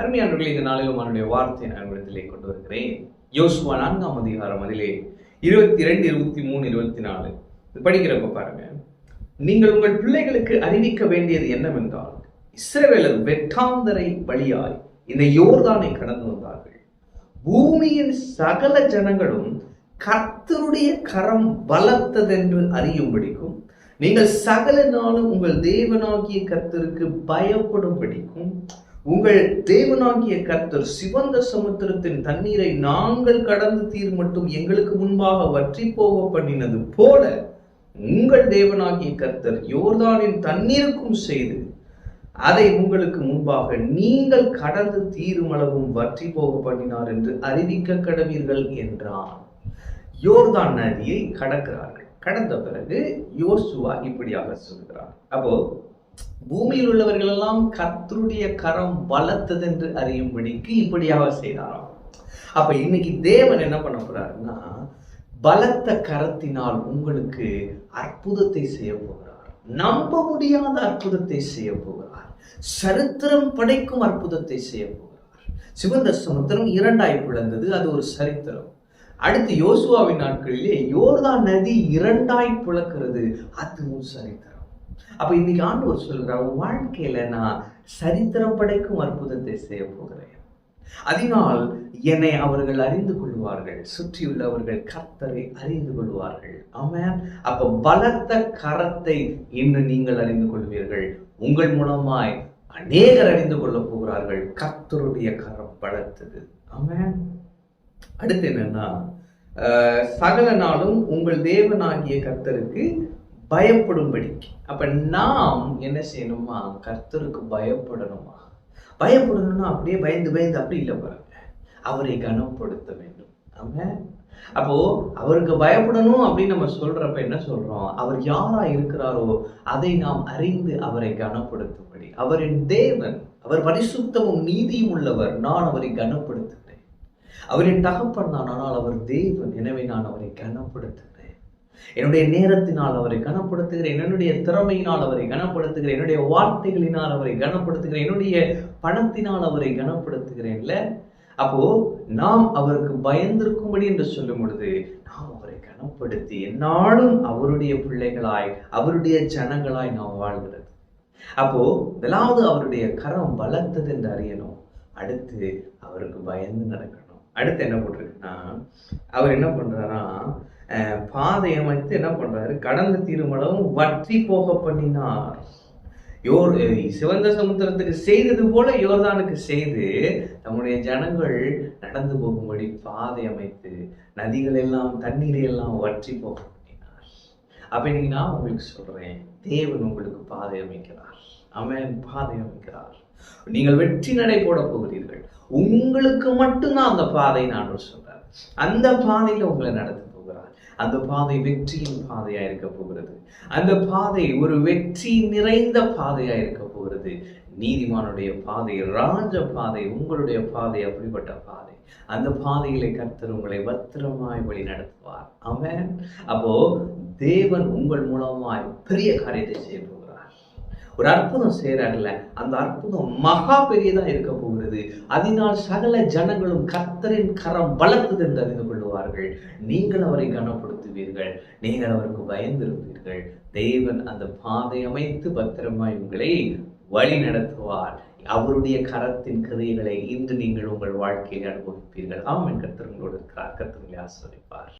அருமையானவர்களே இந்த நாளிலும் அவனுடைய வார்த்தையை நான் இடத்திலே கொண்டு வருகிறேன். யோசுவா நான்காம் அதிகாரம் அதிலே இருபத்தி ரெண்டு இருபத்தி மூணு இருபத்தி நாலு படிக்கிறப்ப பாருங்க. நீங்கள் உங்கள் பிள்ளைகளுக்கு அறிவிக்க வேண்டியது என்னவென்றால் இஸ்ரவேலர் வெட்டாந்தரை வழியாய் இந்த யோர்தானை கடந்து வந்தார்கள். பூமியின் சகல ஜனங்களும் கர்த்தருடைய கரம் பலத்ததென்று அறியும்படிக்கும் நீங்கள் சகல நாளும் உங்கள் தேவனாகிய கர்த்தருக்கு பயப்படும்படிக்கும் உங்கள் தேவனாகிய கர்த்தர் சிவந்த சமுத்திரத்தின் தண்ணீரை நாங்கள் கடந்து தீர் மட்டும் எங்களுக்கு முன்பாக வற்றி போக பண்ணினது போல உங்கள் தேவனாகிய கர்த்தர் யோர்தானின் தண்ணீருக்கும் செய்து அதை உங்களுக்கு முன்பாக நீங்கள் கடந்து தீரும் அளவும் வற்றி போக பண்ணினார் என்று அறிவிக்க கடவீர்கள் என்றான். யோர்தான் நதியை கடக்கிறார்கள். கடந்த பிறகு யோசுவா இப்படியாக சொல்கிறார். அப்போ பூமியில் உள்ளவர்கள் எல்லாம் கர்த்தருடைய கரம் பலத்ததென்று அறியும்படிக்கு இப்படியாக செய்தாராம். அப்ப இன்னைக்கு தேவன் என்ன பண்ண போறாருன்னா பலத்த கரத்தினால் உங்களுக்கு அற்புதத்தை செய்ய போகிறார். நம்ப முடியாத அற்புதத்தை செய்ய போகிறார். சரித்திரம் படைக்கும் அற்புதத்தை செய்ய போகிறார். சிவந்த சமுத்திரம் இரண்டாய் பிளந்தது அது ஒரு சரித்திரம். அடுத்து யோசுவாவின் நாட்களிலே யோர்தான் நதி இரண்டாய் பிளக்கிறது அதுவும் சரித்திரம். அப்ப இன்னைக்கு ஆண்டவர் சொல்கிறார் வாழ்க்கையில நான் சரித்திரம் படைக்கும் அற்புதத்தை செய்ய போகிறேன். அதனால் என்னை அவர்கள் அறிந்து கொள்வார்கள். சுற்றியுள்ளவர்கள் கர்த்தரை அறிந்து கொள்வார்கள். ஆமென். அப்ப பலத்த கரத்தை இன்று நீங்கள் அறிந்து கொள்வீர்கள். உங்கள் மூலமாய் அநேகர் அறிந்து கொள்ளப் போகிறார்கள். கர்த்தருடைய கரம் பலத்தது. ஆமென். அடுத்து என்னன்னா சகல நாளும் உங்கள் தேவனாகிய கர்த்தருக்கு பயப்படும்படிக்கு. அப்ப நாம் என்ன செய்யணுமா? கர்த்தருக்கு பயப்படணுமா? பயப்படணும்னா அப்படியே பயந்து பயந்து அப்படி இல்லை பாருங்க. அவரை கனப்படுத்த வேண்டும். ஆமென். அப்போ அவருக்கு பயப்படணும் அப்படின்னு நம்ம சொல்றப்ப என்ன சொல்றோம்? அவர் யாரா இருக்கிறாரோ அதை நாம் அறிந்து அவரை கனப்படுத்தும்படி. அவரின் தேவன் அவர் பரிசுத்தமும் நீதியும் உள்ளவர். நான் அவரை கனப்படுத்துகிறேன். அவரின் தகப்பன் நான் ஆனால் அவர் தேவன். எனவே நான் அவரை கனப்படுத்துகிறேன். என்னுடைய நேரத்தினால் அவரை கனப்படுத்துகிறேன் என்னுடைய திறமையினால் அவரை கனப்படுத்துகிறேன் என்னுடைய வார்த்தைகளினால் அவரை கனப்படுத்துகிறேன் என்னுடைய பணத்தினால் அவரை கனப்படுத்துகிறேன்ல அப்போ நாம் அவருக்கு பயந்திருக்கும்படி என்று சொல்லும் பொழுது நாம் அவரை கனப்படுத்தி என்னாலும் அவருடைய பிள்ளைகளாய் அவருடைய ஜனங்களாய் நாம் வாழ்கிறது. அப்போ முதலாவது அவருடைய கரம் பலத்தது என்று அறியணும். அடுத்து அவருக்கு பயந்து நடக்கணும். அடுத்து என்ன பண்றதுன்னா அவர் என்ன பண்றாரா பாதை அமைத்து என்ன பண்றாரு? கடந்த தீருமளவும் வற்றி போக பண்ணினார். யோர் சிவந்த சமுத்திரத்துக்கு செய்தது போல யோர்தானுக்கு செய்து நம்முடைய ஜனங்கள் நடந்து போகும்படி பாதை அமைத்து நதிகள் எல்லாம் தண்ணீரை எல்லாம் வற்றி போக பண்ணினார். அப்ப இன்னைக்கு நான் உங்களுக்கு சொல்றேன் தேவன் உங்களுக்கு பாதை அமைக்கிறார். அவன் பாதை அமைக்கிறார். நீங்கள் வெற்றி நடை போட போகிறீர்கள். உங்களுக்கு மட்டும்தான் அந்த பாதை நான் சொல்றேன். அந்த பாதையில உங்களை நடத்து அந்த பாதை வெற்றியின் பாதையா இருக்க போகிறது. அந்த பாதை ஒரு வெற்றி நிறைந்த பாதையா இருக்க போகிறது. நீதிமானுடைய பாதை ராஜ பாதை உங்களுடைய பாதை அப்படிப்பட்ட பாதை. அந்த பாதையிலே கர்த்தர் உங்களை பத்திரமாய் வழி நடத்துவார். அவன் அப்போ தேவன் உங்கள் மூலமாய் பெரிய காரியத்தை செய்வார் ஒரு அற்புதம் செய்கிறார்ல அந்த அற்புதம் மகா பெரியதா இருக்க போகிறது. அதனால் சகல ஜனங்களும் கர்த்தரின் கரம் பலத்தது என்று அறிந்து கொள்வார்கள் நீங்கள் அவரை கனப்படுத்துவீர்கள். நீங்கள் அவருக்கு பயந்திருப்பீர்கள். தேவன் அந்த பாதை அமைத்து பத்திரமாய் உங்களை வழி நடத்துவார். அவருடைய கரத்தின் கிரியைகளை இன்று நீங்கள் உங்கள் வாழ்க்கையில் அனுபவிப்பீர்கள். ஆமென். என் கத்திரங்களோடு இருக்கிறார். கத்திரங்களை ஆசிரியப்பார்